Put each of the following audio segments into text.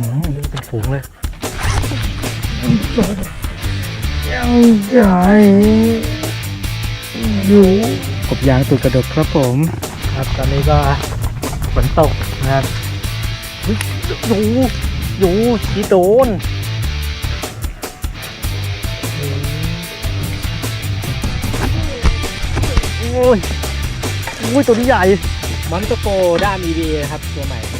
อืมนี่เป็นฝูงเลยยังใหญ่อยู่กบยางตุดกระดกครับผม ครับตอนนี้ก็ฝนตกนะครับเฮ้ยอยู่อยู่ชีโดนโอ้ยโอ้ยตัวนี้ใหญ่มอนโตโปด้าน EVA ครับตัวใหม่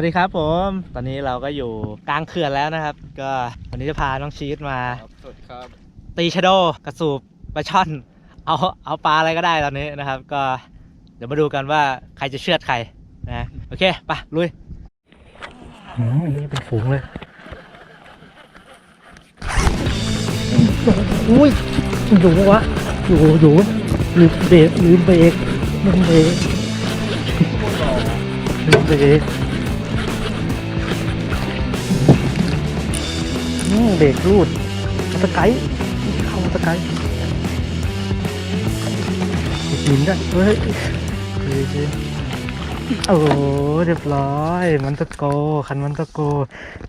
วัสดีครับผม ตอนนี้เราก็อยู่กลางเขื่อนแล้วนะครับ ก็วันนี้จะพาน้องชีสมา ครับสวัสดีครับ ตีชะโดกระสูบปลาช่อน เอาเอาปลาอะไรก็ได้ตอนนี้นะครับ ก็เดี๋ยวมาดูกันว่าใครจะเชือดใครนะโอเคไปลุยอืมนี่เป็นฝูงเลยอุ้ยอยู่ปะวะอยู่อยู่ลืมเบรกลืมเบรกลืมเบรกลืมเบรก เบรกรูดสไกด์เข้าสไกด์หินด้วยเฮ้ยเฮ้ยเฮ้ยโอ้โหเรียบร้อย มันตะโก คันมันตะโก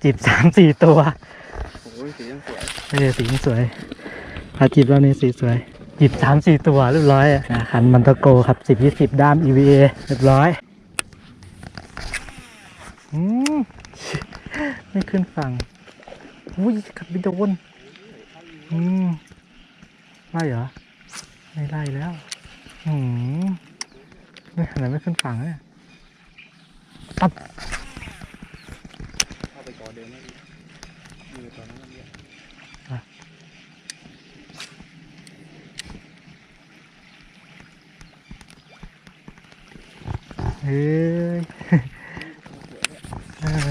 จีบสามสี่ตัวโอ้ยสียังสวยเออสีสวยพาจีบแล้วนี่สีสวยจีบสามสี่ตัวเรียบร้อยอะนะคันมันตะโกครับสิบยี่สิบด้าม EVA เรียบร้อยอืมไม่ขึ้นฝั่ง อุ้ยขับไปโดนอืมไล่เหรอ ไม่ไล่แล้วอืมไม่ไหนไม่ขึ้นฝั่งเนี่ยตับ เข้าไปก่อเดินไม่ดีอยู่ตอนนั้นเนี่ย เฮ้ย เออ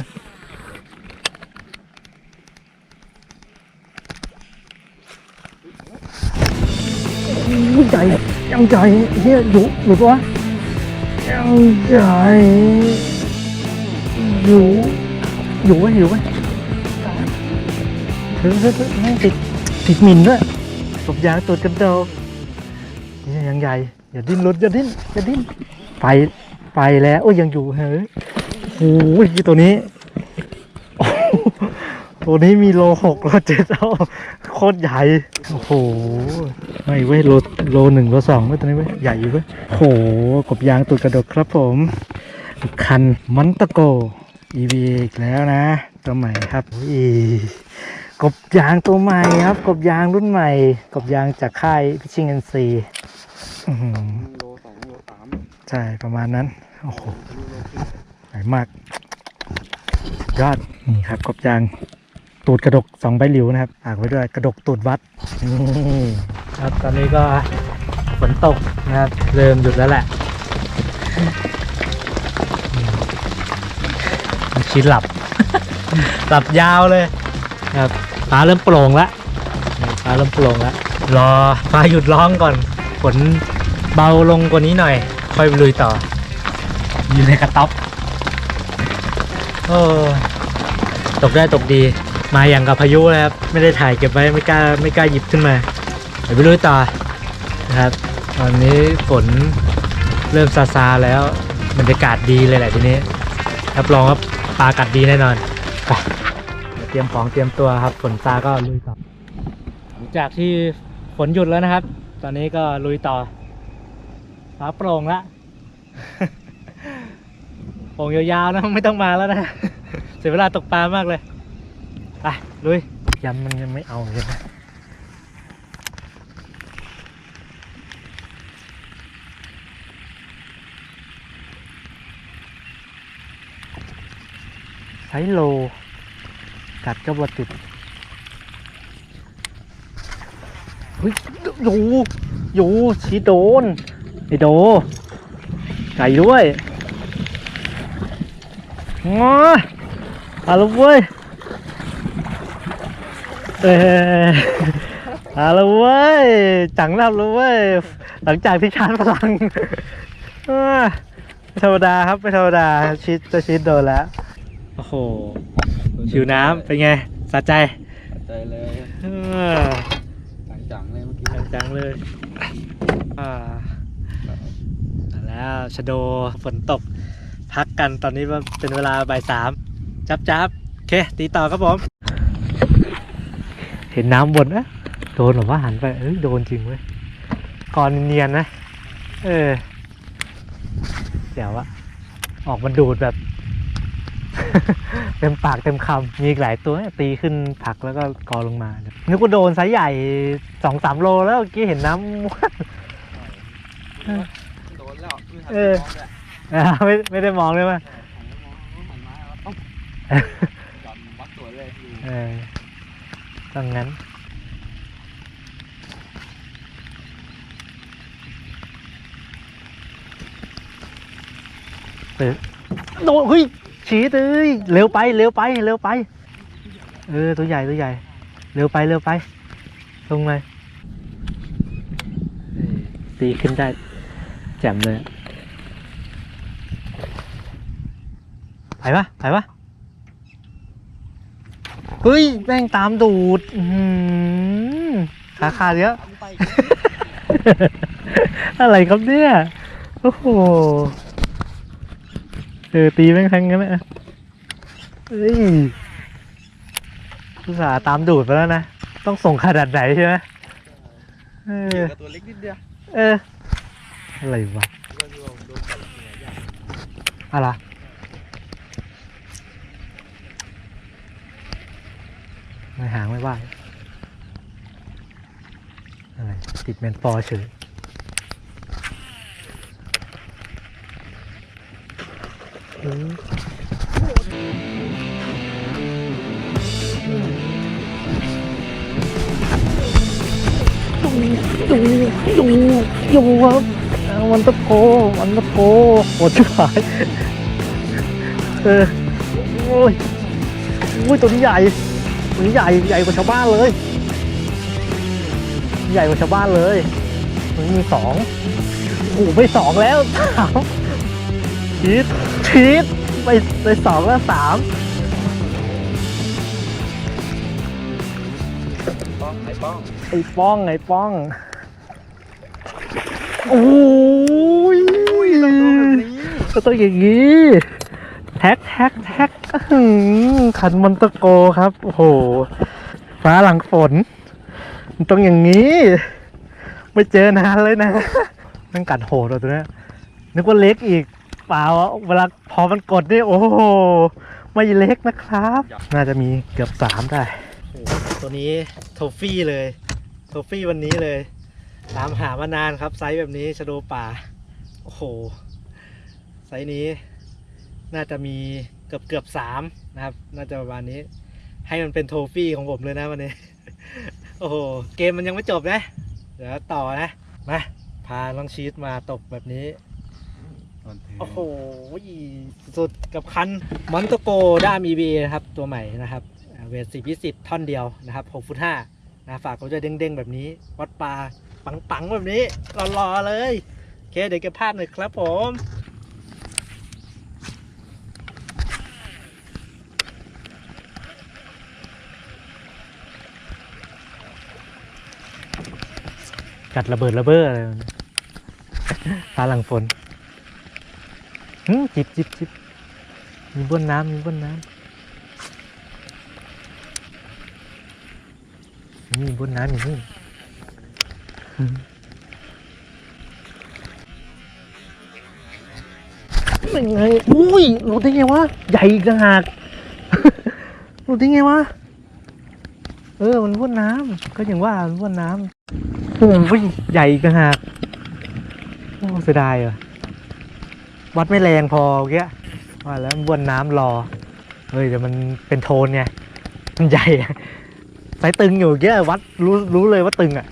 อุ้ย ใหญ่ยังใหญ่เฮียอยู่อยู่ตัวะยังใหญ่อยู่อยู่ไว้อยู่ไว้เฮ้ยเฮ้ยเฮ้ยแม่งติดติดมินด้วยตบยางตัวกันเดาเฮียยังใหญ่อย่าดิ้นรถอย่าดิ้นอย่าดิ้นไปไปแล้วโอ้ยยังอยู่เฮ้ยโอ้ยตัวนี้ตัวนี้มีโลหกโลเจ็ดเอาโคตรใหญ่ โอ้โห ไม่เว้ยโลโลหนึ่งโลสองเว้ยตัวนี้เว้ยใหญ่อยู่เว้ยโอ้โหกบยางตุดกระดกครับผม คันมันตะโก EV อีกแล้วนะ ตัวใหม่ครับอีกบยางตัวใหม่ครับ กบยางรุ่นใหม่ กบยางจากค่ายพิชิงเอ็นซีอโลสองโลสามใช่ประมาณนั้น โอ้โหใหญ่มาก ยอดนี่ครับกบยางตูดกระดกสองใบหลิวนะครับฝากไว้ด้วยกระดกตูดวัดนี่ ครับตอนนี้ก็ฝนตกนะครับเริ่มหยุดแล้วแหละชินหลับ หลับยาวเลยครับฟ้าเริ่มโปร่งแล้วฟ้าเริ่มโปร่งแล้วรอฟ้าหยุดร้องก่อนฝนเบาลงกว่านี้หน่อย ค่อยไปลุยต่อ อยู่ในกระต๊อบโอ้ตกได้ตกดี มาอย่างกับพายุเลยครับ ไม่ได้ถ่ายเก็บไว้ไม่กล้าไม่กล้าหยิบขึ้นมา เดี๋ยวไปลุยต่อนะครับ ตอนนี้ฝนเริ่มซาซาแล้วบรรยากาศดีเลยแหละทีนี้รับรองว่าปลากัดดีแน่นอนไปเตรียมของเตรียมตัวครับฝนซาก็ลุยต่อหลังจากที่ฝนหยุดแล้วนะครับ ตอนนี้ก็ลุยต่อฟ้าโปร่งละโปร่งยาวๆนะไม่ต้องมาแล้วนะเสียเวลาตกปลามากเลยไปลุยยำมันยังไม่เอาเลยนะ ช้โล กัดก็บติดเฮ้ยอยู่อยู่ชีโดนไอโด ไก่ด้วยงออาละเว้ยเอออาละเว้ย จังแล้วละเว้ย หลังจากที่ชาร์จพลังเออไม่ธรรมดาครับไม่ธรรมดาชิดจะชิดโดนแล้ว โอ้โหชิวน้ำเป็นไงสะใจใจเลยเออจังๆเลยเมื่อกี้ จังๆเลยอ่ามาแล้วชะโดฝนตก พักกันตอนนี้ว่าเป็นเวลาบ่ายสามจับจับโอเค ตีต่อครับผม เห็นน้ำบนนะโดนหรือว่าหันไปเอ้ยโดนจริงเว้ยก่อนเนียนๆนะ เออเดี๋ยวอะออกมาดูดแบบ เต็มปากเต็มคำมีอีกหลายตัวตีขึ้นผักแล้วก็กอลงมา นึกว่าโดนไซใหญ่สองสามโลแล้วเมื่อกี้เห็นน้ำโดนแล้วไม่ทันเออมองเลยอ่าไม่ไม่ได้มองเลยว่าหันมาแล้วต้องจำวัดตัวเลยอยู่เออต้องงั้น โดนเฮ้ย ฉีดเลยเร็วไปเร็วไปเร็วไป เออตัวใหญ่ตัวใหญ่ เร็วไปเร็วไป ลงเลยตีขึ้นได้ แจ่มเลยไปปะไปปะเฮ้ยแม่งตามดูดขาขาดเยอะอะไรครับเนี่ย โอ้โห เออตีแม่งทั้งนั้นนะเฮ้ยผู้สาห์ตามดูดไปแล้วนะ ต้องส่งขนาดไหนใช่ไหมเออเกี่ยวกับตัวเล็กนิดเดียวเออ อะไรวะโดนโดนโดนกัดหัวใหญ่อะไร ไม่หางไม่ว่าอะไร ติดแมนฟอร์เฉย เออดูดูดูดูครับวันตะโพวันตะโพโหดชิบหายเออโอ้ยโอ้ยตัวนี้ใหญ่ตัวนี้ใหญ่ใหญ่กว่าชาวบ้านเลย ใหญ่กว่าชาวบ้านเลยมันมีสองโอ้โหไปสองแล้วสาม ชีดชีดไปไปสองแล้วสามป้องไอ้ป้องไอ้ป้องไอ้ป้องโอ้ยต้องแบบนี้ก็ต้องอย่างนี้แท็กแท็กแท็กขันมอนตโกครับโอ้โหฟ้าหลังฝนมันต้องอย่างนี้ ไม่เจอนานเลยนะมันกัดโหดเลยตัวเนี้ยนึกว่าเล็กอีก เปล่าเวลาพอมันกดนี่โอ้โหมไม่เล็กนะครับ น่าจะมีเกือบสามได้โอ้โหตัวนี้โทฟี่เลยโทฟี่วันนี้เลย ตามหามานานครับไซส์แบบนี้ชะโดป่า โอ้โห ไซส์นี้ น่าจะมีเกือบเกือบสามนะครับ น่าจะประมาณนี้ ให้มันเป็นโทฟี่ของผมเลยนะวันนี้ โอ้โห เกมมันยังไม่จบนะ เดี๋ยวต่อนะ มา พาน้องชีตมาตกแบบนี้ โอ้โหสุดกับคันมอนโตโกด้าม EBA นะครับ ตัวใหม่นะครับอ่าเวทสี่พิสิทท่อนเดียวนะครับ6ฟุต5นะฝากเขาจะเด้งๆ แบบนี้ วัดปลาปังๆ แบบนี้รอๆ เลย โอเค เดี๋ยวเก็บภาพหน่อยครับผมกัดระเบิดระเบ้ออะไรแบบนี้ฟ้าหลังฝนหืม จิบจิบจิบมีบ้วนน้ำมีบ้วนน้ำนี่บ้วนน้ำอยู่นี่เป็นไงอุ้ยรู้ได้ไงวะ ใหญ่กต่างหากรู้ได้ไงวะ เออ มันบ้วนน้ำก็อย่างว่ามันบ้วนน้ำโอ้ยใหญ่กต่างหากโอ้เสียดายอะ วัดไม่แรงพอเมื่อกี้ว่าแล้วบวนน้ำรอ เฮ้ยเดี๋ยวมันเป็นโทนไงมันใหญ่อะสายตึงอยู่เมื่อกี้วัดรู้รู้เลยว่าตึงอะ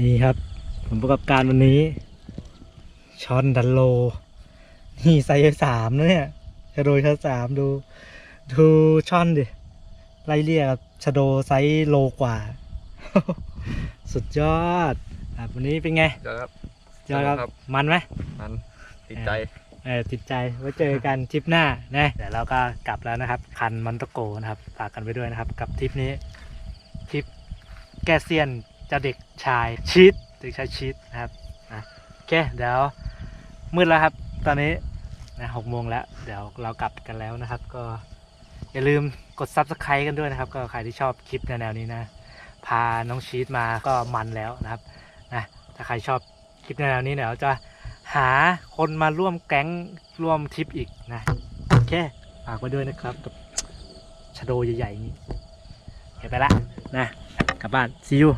นี่ครับผลประกอบการวันนี้ช้อนดันโล นี่ไซส์สามนะเนี่ยชะโดชะสามดู ดูช่อนดิไล่เรียกบชะโดไซส์โลกว่า สุดยอดอะวันนี้เป็นไงเดี๋ยวครับสุดยอดครับครับ มันไหมนั้นติดใจ เออติดใจไว้เจอกันทริปหน้านะเดี๋ยวเราก็กลับแล้วนะครับ คันมอนโตโกนะครับฝากกันไปด้วยนะครับ กับทริปนี้ทริปแกเซียนเจ้าเด็กชายชีตเด็กชายชีตนะครับนะโอเคเดี๋ยวมืดแล้วครับ ตอนนี้นะหกโมงแล้ว เดี๋ยวเรากลับกันแล้วนะครับ ก็อย่าลืมกด subscribe กันด้วยนะครับ ก็ใครที่ชอบคลิปแนวๆนี้นะ พาน้องชีตมาก็มันแล้วนะครับนะถ้าใครชอบคลิปแนวๆนี้เดี๋ยวจะ หาคนมาร่วมแก๊งร่วมทริปอีกนะโอเคฝากไว้ด้วยนะครับกับชะโดใหญ่ๆนี้โอเคไปละนะกลับบ้าน see you